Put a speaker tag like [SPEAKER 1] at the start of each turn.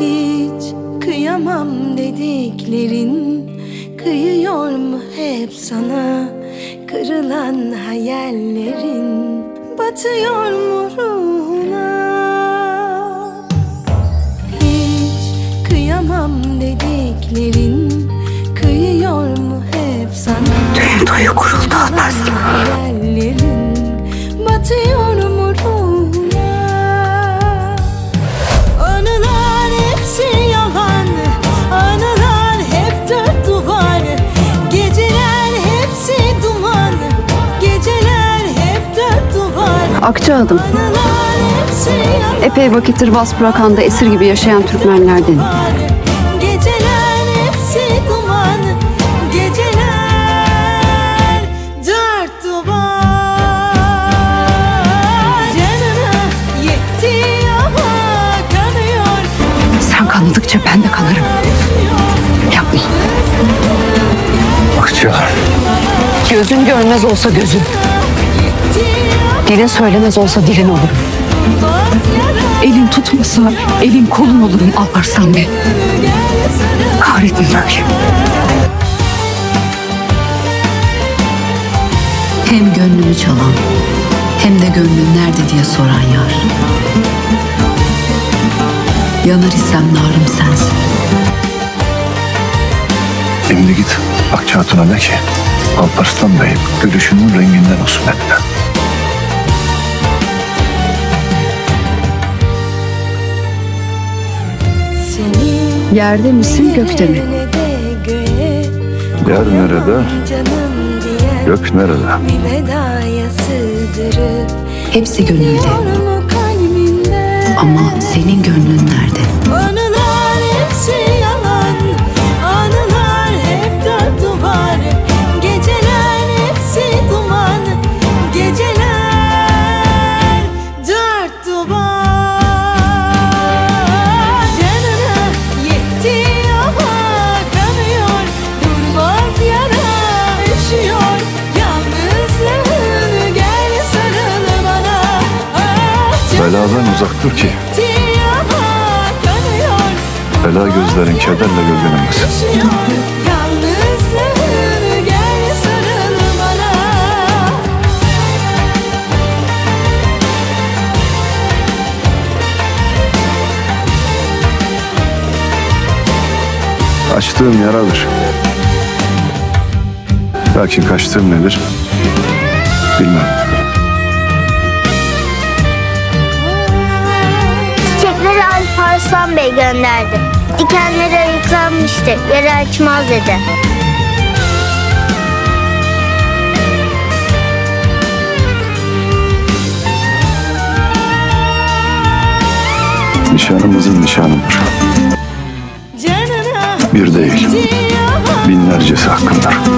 [SPEAKER 1] Hiç kıyamam dediklerin Kıyıyor mu hep sana? Kırılan hayallerin Batıyor mu ruhuna? Hiç kıyamam dediklerin Kıyıyor mu hep sana?
[SPEAKER 2] Düğün toyu kuruldu
[SPEAKER 1] hepsi yalan
[SPEAKER 3] Epey vakittir Vaspurakan'da esir gibi yaşayan Türkmenlerden.
[SPEAKER 1] Geceler hepsi duman Geceler dört duvar Canına yetti ama kanıyor
[SPEAKER 3] Sen kanadıkça ben de kanarım. Yapma.
[SPEAKER 4] Akça.
[SPEAKER 3] Gözün görmez olsa gözün. Dilin söylemez olsa dilin olurum. Elin tutmasa elin kolun olurum Alparslan Bey. Kahretsin böyle.
[SPEAKER 5] Hem gönlümü çalan hem de gönlüm nerede diye soran yar. Yanar isem narım sensin.
[SPEAKER 4] Şimdi git Akça Hatun'a de ki Alparslan Bey gülüşünün renginden olsun dediler.
[SPEAKER 3] Yerde misin gökte mi?
[SPEAKER 4] Yer nerede? Gök nerede?
[SPEAKER 5] Hepsi gönülde ama senin gönlün nerede?
[SPEAKER 4] Beladan uzak dur ki bela gözlerin kederle gölgelenmesin. Açtığım yaradır. Lakin kaçtığım nedir? Bilmem.
[SPEAKER 6] Alp Arslan Bey gönderdi. Dikenleri ayıklanmıştı, yara açmaz dedi.
[SPEAKER 4] Nişanımızın nişanıdır. Bir değil, binlercesi hakkındır.